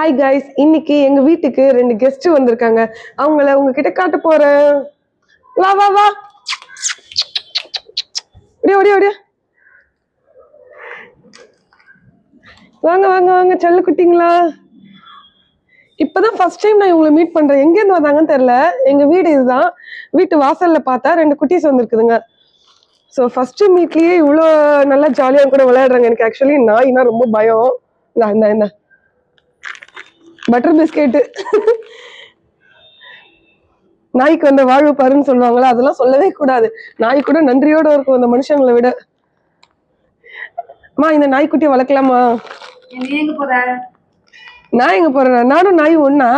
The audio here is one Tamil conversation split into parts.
ஹாய் கைஸ் இன்னைக்கு எங்க வீட்டுக்கு ரெண்டு கெஸ்ட் வந்திருக்காங்க. அவங்கள உங்ககிட்ட காட்ட போறேன். வா வா வா. ஓடியா ஓடியா ஒடியா வாங்க வாங்க வாங்க செல்ல குட்டிங்களா. இப்போதான் ஃபர்ஸ்ட் டைம் நான் இவங்களை மீட் பண்றேன். எங்கேருந்து வந்தாங்கன்னு தெரில எங்க வீடு இதுதான். வீட்டு வாசல்ல பார்த்தா ரெண்டு குட்டீஸ் வந்திருக்குதுங்க. ஸோ ஃபர்ஸ்ட் மீட்லயே இவ்வளோ நல்லா ஜாலியாக கூட விளையாடுறாங்க எனக்கு. ஆக்சுவலி நாய்னா ரொம்ப பயம். இந்த என்ன பட்டர் பிஸ்கெட்டு நாய்க்கு வந்த வாழ்வு பாருன்னு சொல்லுவாங்களா? அதெல்லாம் சொல்லவே கூடாது. நாய் கூட நன்றியோட இருக்கும் அந்த மனுஷங்களை விட. அம்மா இந்த நாய்க்குட்டியை வளர்க்கலாமா? நான் எங்க போறேன்? நானும் நாய் ஒண்ணா?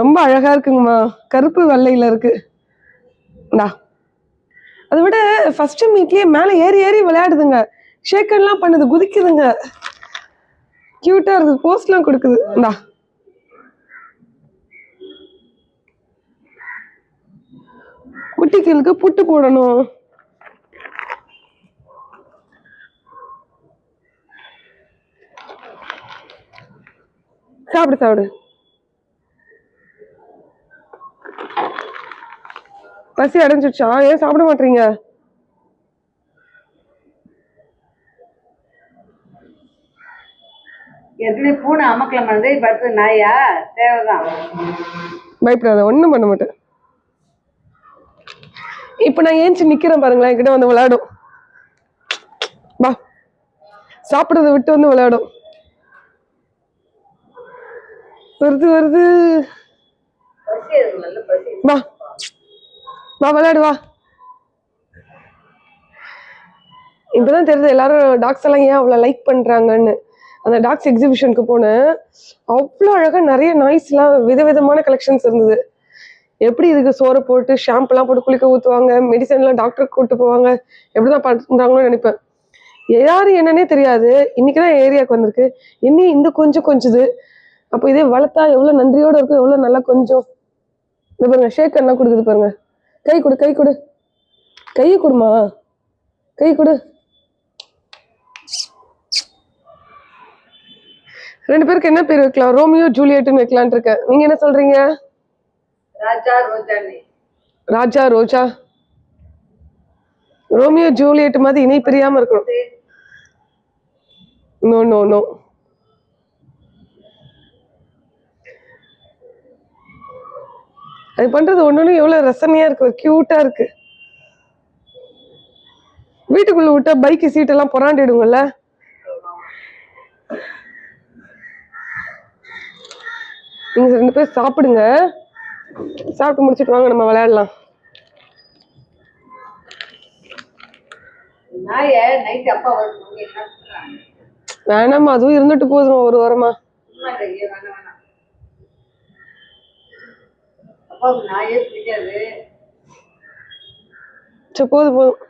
ரொம்ப அழகா இருக்குங்கம்மா. கருப்பு வெள்ளையில இருக்கு. இந்தா. அதை விட ஃபர்ஸ்ட் மீட்லயே மேல ஏறி ஏறி விளையாடுதுங்க. ஷேக்கன்லாம் பண்ணுது குதிக்குதுங்க. கியூட்டா இருக்குது போஸ்ட்லாம் கொடுக்குது. இந்தா. குட்டிகளுக்கு புட்டு போடணும். சாப்பிடு சாப்பிடு. பசி அடைஞ்சிடுச்சா? ஏன் சாப்பிட மாட்டீங்க? ஏற்கனவே பூனை அமக்கலம் வந்து இப்ப அடுத்தது நாயா? தேவைதான். பயப்படாத ஒண்ணும் பண்ண மாட்டேன். இப்ப நான் ஏஞ்சி நிக்கிறேன் பாருங்களேன் என்கிட்ட வந்து விளையாடும். வா. சாப்பிடுறத விட்டு வந்து விளையாடும். வருது வருது. வா. வா விளையாடு வா. இப்பதான் தெரியுது எல்லாரும் டாக்ஸ் எல்லாம் ஏன் அவ்வளவு லைக் பண்றாங்கன்னு. அந்த டாக்ஸ் எக்ஸிபிஷனுக்கு போனேன். அவ்வளோ அழகாக நிறைய நாய்ஸ்லாம் விதவிதமான கலெக்ஷன்ஸ் இருந்தது. எப்படி இதுக்கு சோறு போட்டு ஷாம்புலாம் போட்டு குளிக்க ஊற்றுவாங்க மெடிசன்லாம் டாக்டருக்கு கூப்பிட்டு போவாங்க எப்படி தான் பண்றாங்களோ நினைப்பேன். யாரும் என்னன்னே தெரியாது. இன்னைக்கு தான் ஏரியாவுக்கு வந்திருக்கு. இன்னும் இந்த கொஞ்சம் கொஞ்சது. அப்போ இதே வளர்த்தா எவ்வளோ நன்றியோடு இருக்கும் எவ்வளோ நல்லா கொஞ்சம். இந்த பாருங்க ஷேக் எல்லாம் கொடுக்குது பாருங்க. கை கொடு கை கொடு. கையை கொடுமா. கை கொடு. ரெண்டு பேருக்கு என்ன பேர் வைக்கலாம்? ரோமியோ ஜூலியட்னு வைக்கலான்ட்டு இருக்கேன். நீங்க என்ன சொல்றீங்க? ராஜா ரோஜானி ராஜா ரோஜா. ரோமியோ ஜூலியட் மாதிரி இணை பிரியாம இருக்கணும். நோ நோ நோ அது பண்றது ஒண்ணு எவ்வளவு ரசனையா இருக்கு. கியூட்டா இருக்கு. வீட்டுக்குள்ள விட்டா பைக்கு சீட்டெல்லாம் புறாண்டிடுங்கல்ல நீங்க ரெண்டு பேர் சாப்பிடுங்க. சாப்பிட்டு முடிச்சிட்டு வாங்க நம்ம விளையாடலாம். வேணாமா அதுவும் இருந்துட்டு போதுமா ஒரு வாரமா. சரி போதும் போதும்.